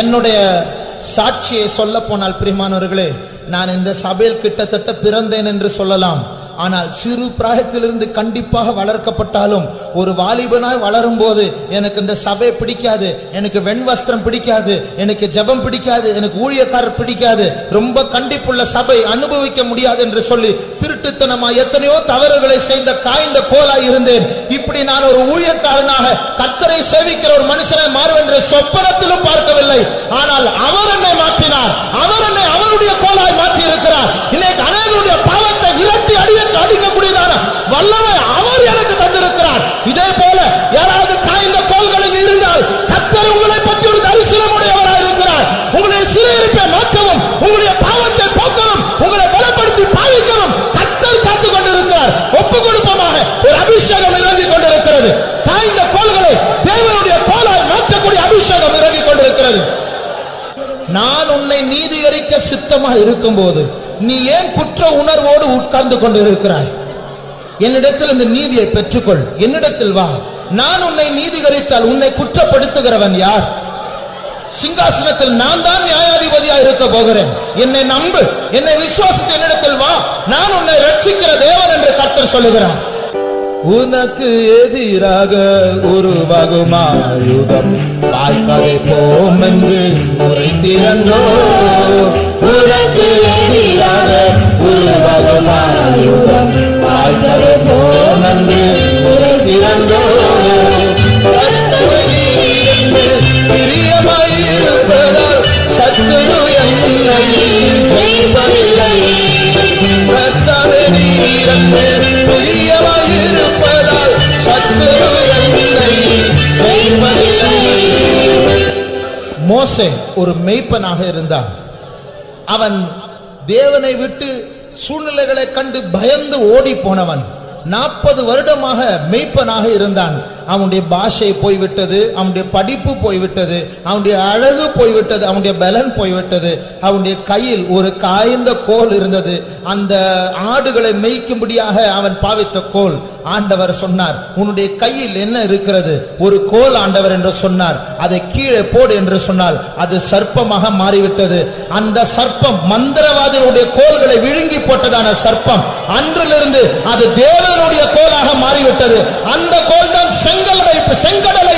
என்னுடைய சாட்சியை சொல்ல போனால் பிரிமானவர்களே நான் இந்த சபையில் கிட்டத்தட்ட பிறந்தேன் என்று சொல்லலாம். ஆனால் சிறு பிராயத்திலிருந்து கண்டிப்பாக வளர்க்கப்பட்டாலும் ஒரு வாலிபனாய் வளரும் போது எனக்கு இந்த சபை பிடிக்காது எனக்கு வெண் வஸ்திரம் பிடிக்காது எனக்கு ஜெபம் பிடிக்காது எனக்கு ஊழியக்காரர் பிடிக்காது ரொம்ப கண்டிப்புள்ள சபை அனுபவிக்க முடியாது என்று சொல்லி திருட்டுத்தனமா எத்தனையோ தவறுகளை செய்த காய்ந்த கோலாய் இருந்தேன். இப்படி நான் ஒரு ஊழியக்காரனாக கர்த்தரை சேவிக்கிற ஒரு மனுஷனை மாறுவேன் சொப்பனத்திலும் பார்க்கவில்லை. ஆனால் அவர் என்னை மாற்றினார். அவர் நான் உன்னை நீதிகரிக்க சித்தமா இருக்கும்போது நீ ஏன் குற்ற உணர்வோடு உட்கார்ந்து கொண்டு இருக்கிறாய் என்னிடத்தில் இந்த நீதியை பெற்றுக்கொள். என்னிடத்தில் வா. நான் உன்னை நீதிகரித்தால் உன்னை குற்றப்படுத்துகிறவன் யார்? சிங்காசனத்தில் நான் தான் நியாயாதிபதியா இருக்க போகிறேன். என்னை நம்பு. என்னை விசுவாசித்து என்னிடத்தில் வா. நான் உன்னை ரட்சிக்கிற தேவன் என்று கர்த்தர் சொல்லுகிறான் உனக்கு எதிராக உருவாகும் ஆயுதம் வாய்ப்பதை போம் என்று உரைத்திரண்டோ உனக்கு எதிராக உருவாகும் ஆயுதம் வாய்ப்பதை போம் என்று உரைத்திரண்டோ கர்த்தரை பிரியமாயிருப்பதால் சத்துரு என்னை ஜெயிப்பதில்லை. கர்த்தாவே நீர் மோசே ஒரு மெய்ப்பனாக இருந்தான். அவன் தேவனை விட்டு சூழ்நிலைகளை கண்டு பயந்து ஓடி போனவன் நாற்பது வருடமாக மெய்ப்பனாக இருந்தான். அவனுடைய பாஷை போய்விட்டது அவனுடைய படிப்பு போய்விட்டது அவனுடைய அழகு போய்விட்டது அவனுடைய பலன் போய்விட்டது. அவனுடைய கையில் ஒரு காய்ந்த கோல் இருந்தது. அந்த ஆடுகளை மேய்க்கும்படியாக அவன் பாவித்த கோல். ஆண்டவர் சொன்னார் உன்னுடைய கையில் என்ன இருக்கிறது? ஒரு கோல் ஆண்டவர் என்று சொன்னார். அதை கீழே போடு என்று சொன்னால் அது சர்ப்பமாக மாறிவிட்டது. அந்த சர்ப்பம் மந்திரவாதிகளுடைய கோல்களை விழுங்கி போட்டதான சர்ப்பம். அன்றிலிருந்து அது தேவனுடைய கோலாக மாறிவிட்டது. அந்த செங்கல் வைப்பு செங்கடலை